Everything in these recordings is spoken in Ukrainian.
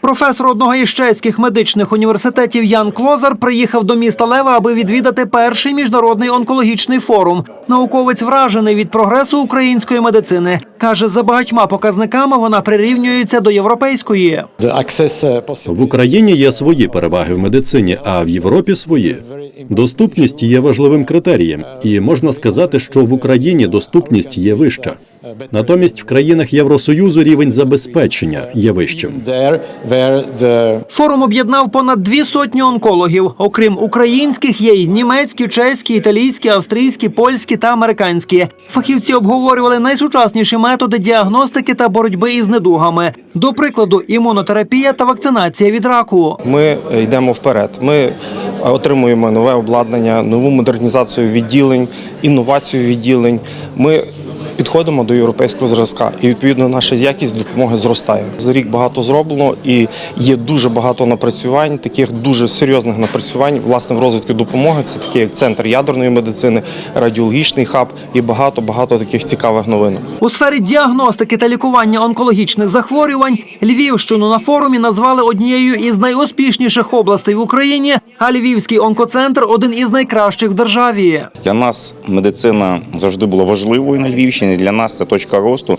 Професор одного із чеських медичних університетів Ян Клозар приїхав до міста Лева, аби відвідати перший міжнародний онкологічний форум. Науковець вражений від прогресу української медицини. Каже, за багатьма показниками вона прирівнюється до європейської. В Україні є свої переваги в медицині, а в Європі свої. Доступність є важливим критерієм, і можна сказати, що в Україні доступність є вища. Натомість в країнах Євросоюзу рівень забезпечення є вищим. Форум об'єднав понад дві сотні онкологів. Окрім українських, є й німецькі, чеські, італійські, австрійські, польські та американські. Фахівці обговорювали найсучасніші методи діагностики та боротьби із недугами. До прикладу, імунотерапія та вакцинація від раку. Ми йдемо вперед. Ми отримуємо нове обладнання, нову модернізацію відділень, інновацію відділень. Ми підходимо до європейського зразка, і відповідно наша якість допомоги зростає. За рік багато зроблено і є дуже багато напрацювань, таких дуже серйозних напрацювань власне в розвитку допомоги. Це такі як центр ядерної медицини, радіологічний хаб і багато багато таких цікавих новинок. У сфері діагностики та лікування онкологічних захворювань Львівщину на форумі назвали однією із найуспішніших областей в Україні. А Львівський онкоцентр один із найкращих в державі. Для нас медицина завжди була важливою на Львівщині. Для нас це точка росту,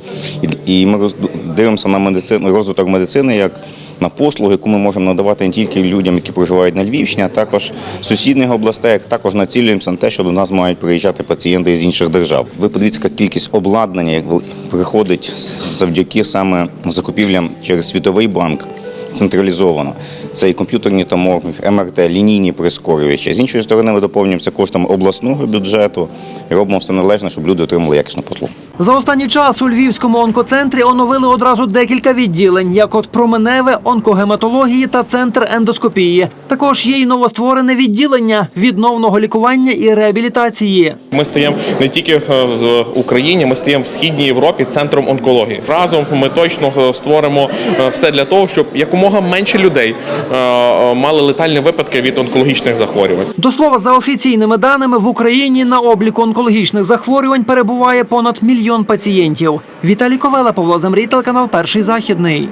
І- ми дивимося на медицину, розвиток медицини як на послугу, яку ми можемо надавати не тільки людям, які проживають на Львівщині, а також сусідніх областей. Також націлюємося на те, що до нас мають приїжджати пацієнти з інших держав. Ви подивіться, яка кількість обладнання, як приходить завдяки саме закупівлям через світовий банк. Централізовано це і комп'ютерні томографи, МРТ, лінійні прискорювачі. З іншої сторони, ми доповнюємося коштами обласного бюджету робимо все належне, щоб люди отримали якісну послугу. За останній час у Львівському онкоцентрі оновили одразу декілька відділень, як от променеве, онкогематології та центр ендоскопії. Також є й новостворене відділення відновного лікування і реабілітації. Ми стаємо не тільки е, в Україні, ми стаємо в східній Європі центром онкології. Разом ми точно е, створимо е, все для того, щоб якомога менше людей мали летальні випадки від онкологічних захворювань. До слова, за офіційними даними, в Україні на обліку онкологічних захворювань перебуває понад мільйон пацієнтів. Віталій Ковела, Павло Замрій, телеканал Перший західний.